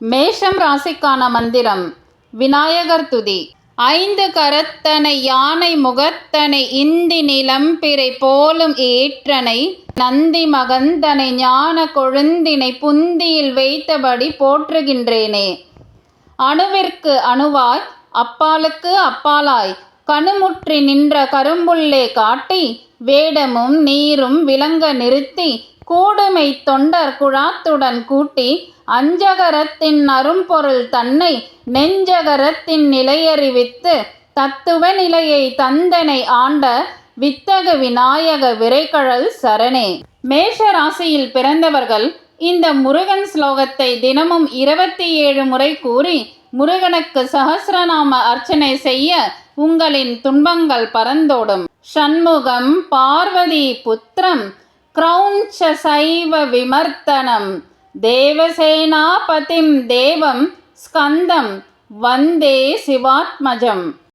மேஷம் ராசிக்கான மந்திரம். விநாயகர் துதி. ஐந்து கரத்தனை யானை முகத்தனை இந்தி நிலம்பிரை போலும் ஏற்றனை நந்தி மகந்தனை ஞான கொழுந்தினை புந்தியில் வைத்தபடி போற்றுகின்றேனே. அணுவிற்கு அணுவாய் அப்பாலுக்கு அப்பாலாய் கணுமுற்றி நின்ற கரும்புள்ளே காட்டி வேடமும் நீரும் விளங்க நிறுத்தி கூடுமை தொண்டர் குழாத்துடன் கூட்டி அஞ்சகரத்தின் அரும்பொருள் தன்னை நெஞ்சகரத்தின் நிலையறிவித்து தத்துவ நிலையை தந்தனை ஆண்ட வித்தக விநாயக விரைக்கழல் சரணே. மேஷ ராசியில் பிறந்தவர்கள் இந்த முருகன் ஸ்லோகத்தை தினமும் இருபத்தி ஏழு முறை கூறி முருகனுக்கு சகசிரநாம அர்ச்சனை செய்ய உங்களின் துன்பங்கள் பறந்தோடும். ஷண்முகம் பார்வதி புத்திரம் கிரௌஞ்ச சைவ விமர்த்தனம். தேவசேனாபதிம் தேவம் ஸ்கந்தம். வந்தே சிவாத்மஜம்.